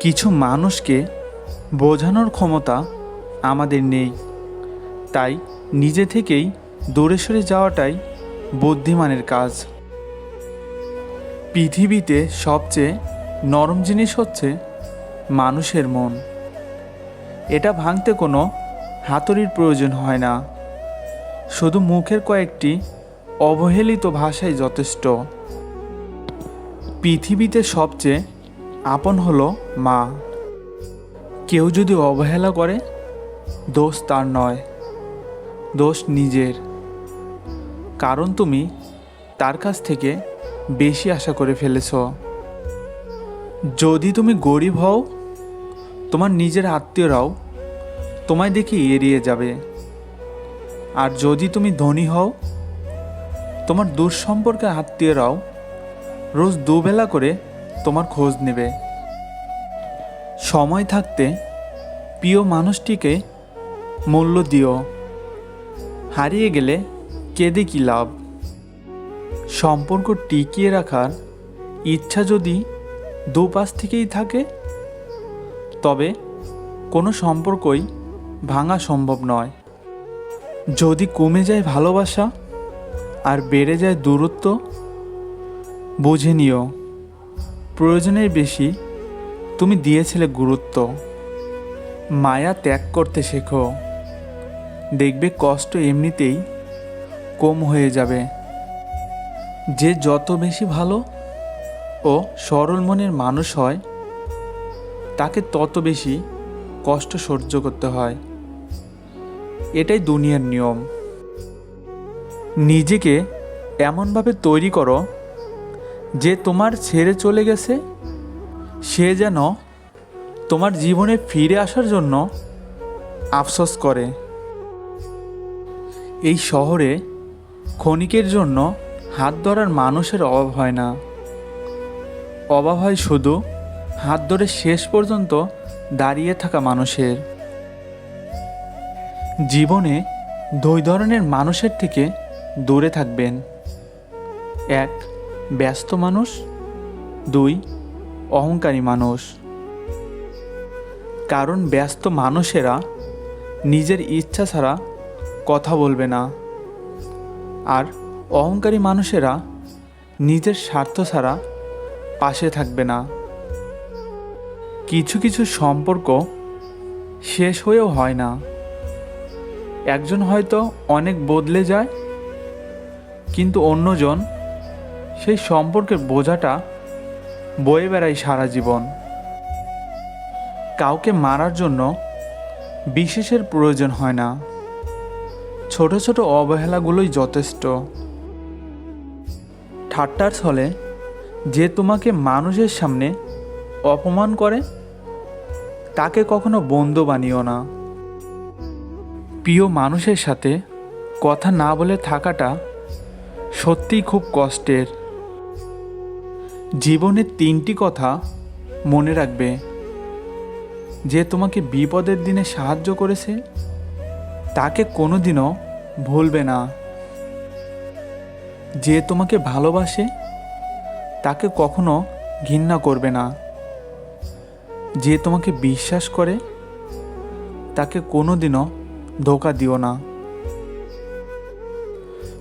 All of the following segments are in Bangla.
কিছু মানুষকে বোঝানোর ক্ষমতা আমাদের নেই। তাই নিজে থেকেই দূরে সরে যাওয়াটাই বুদ্ধিমানের কাজ। পৃথিবীতে সবচেয়ে নরম জিনিস হচ্ছে মানুষের মন। এটা ভাঙতে কোনো হাতুড়ির প্রয়োজন হয় না। শুধু মুখের কয়েকটি অবহেলিত ভাষাই যথেষ্ট। পৃথিবীতে সবচেয়ে আপন হলো মা। কেউ যদি অবহেলা করে, দোষ তার নয়, দোষ নিজের। কারণ তুমি তার কাছ থেকে বেশি আশা করে ফেলেছ। যদি তুমি গরিব হও, তোমার নিজের আত্মীয়রাও তোমায় দেখে এড়িয়ে যাবে। আর যদি তুমি ধনী হও, তোমার দূর সম্পর্কে আত্মীয়রাও রোজ দুবেলা করে তোমার খোঁজ নেবে। সময় থাকতে প্রিয় মানুষটিকে মূল্য দিও। হারিয়ে গেলে কেঁদে কী লাভ? সম্পর্ক টিকিয়ে রাখার ইচ্ছা যদি দুপাশ থেকেই থাকে, তবে কোনো সম্পর্কই ভাঙা সম্ভব নয়। যদি কমে যায় ভালোবাসা আর বেড়ে যায় দূরত্ব, বুঝে নিও। প্রয়োজনের বেশি, তুমি দিয়েছিলে গুরুত্ব। মায়া ত্যাগ করতে শেখো। দেখবে কষ্ট এমনিতেই কম হয়ে যাবে। যে যত বেশি ভালো ও সরল মনের মানুষ হয়, তাকে তত বেশি কষ্ট সহ্য করতে হয়। এটাই দুনিয়ার নিয়ম। নিজেকে এমনভাবে তৈরি করো যে তোমার ছেড়ে চলে গেছে, সে যেন তোমার জীবনে ফিরে আসার জন্য আফসোস করে। এই শহরে ক্ষণিকের জন্য হাত ধরার মানুষের অভাব হয় না। অভাব হয় শুধু হাত ধরে শেষ পর্যন্ত দাঁড়িয়ে থাকা মানুষের। জীবনে দুই ধরনের মানুষের থেকে দূরে থাকবেন। এক ব্যস্ত মানুষ। দুই, অহংকারী মানুষ। কারণ ব্যস্ত মানুষেরা নিজের ইচ্ছা ছাড়া কথা বলবে না। আর অহংকারী মানুষেরা নিজের স্বার্থ ছাড়া পাশে থাকবে না। কিছু কিছু সম্পর্ক শেষ হয়েও হয় না। একজন হয়তো অনেক বদলে যায়, কিন্তু অন্যজন সেই সম্পর্কের বোঝাটা বয়ে বেড়ায় সারা জীবন। কাউকে মারার জন্য বিশেষের প্রয়োজন হয় না। ছোট ছোট অবহেলাগুলোই যথেষ্ট। ঠাট্টার ছলে যে তোমাকে মানুষের সামনে অপমান করে, তাকে কখনো বন্ধু বানিও না। প্রিয় মানুষের সাথে কথা না বলে থাকাটা সত্যিই খুব কষ্টের। জীবনে তিনটি কথা মনে রাখবে। যে তোমাকে বিপদের দিনে সাহায্য করেছে, তাকে কোনোদিনও ভুলবে না। যে তোমাকে ভালোবাসে, তাকে কখনো ঘৃণা করবে না। যে তোমাকে বিশ্বাস করে, তাকে কোনোদিনও ধোকা দিও না।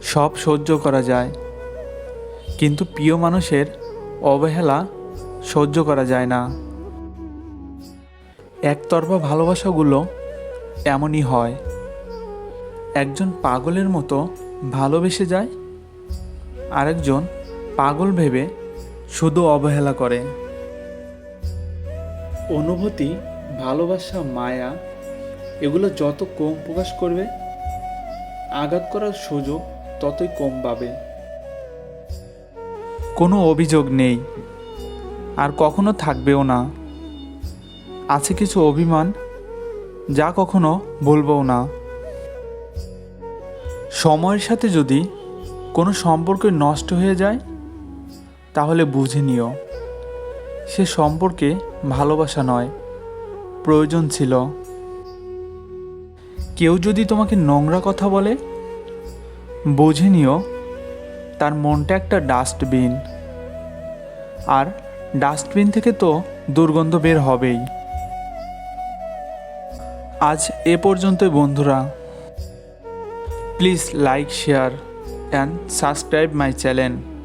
সব সহ্য করা যায়। কিন্তু প্রিয় মানুষের অবহেলা সহ্য করা যায় না। একতরফা ভালোবাসাগুলো এমনই হয়। একজন পাগলের মতো ভালোবেসে যায়, আরেকজন পাগল ভেবে শুধু অবহেলা করে। অনুভূতি, ভালোবাসা, মায়া, এগুলো যত কম প্রকাশ করবে, আঘাত করার সুযোগ ততই কম পাবে। কোনো অভিযোগ নেই। আর কখনো থাকবেও না। আছে কিছু অভিমান যা কখনো বলবও না। সময়ের সাথে যদি কোনো সম্পর্ক নষ্ট হয়ে যায়, তাহলে বুঝে নিও, সে সম্পর্কে ভালোবাসা নয়, প্রয়োজন ছিল। কেউ যদি তোমাকে নোংরা কথা বলে, বুঝে নিও তার মনটা একটা ডাস্টবিন। আর ডাস্টবিন থেকে তো দুর্গন্ধ বের হবেই। আজ এ পর্যন্তই বন্ধুরা। Please like, share and subscribe my channel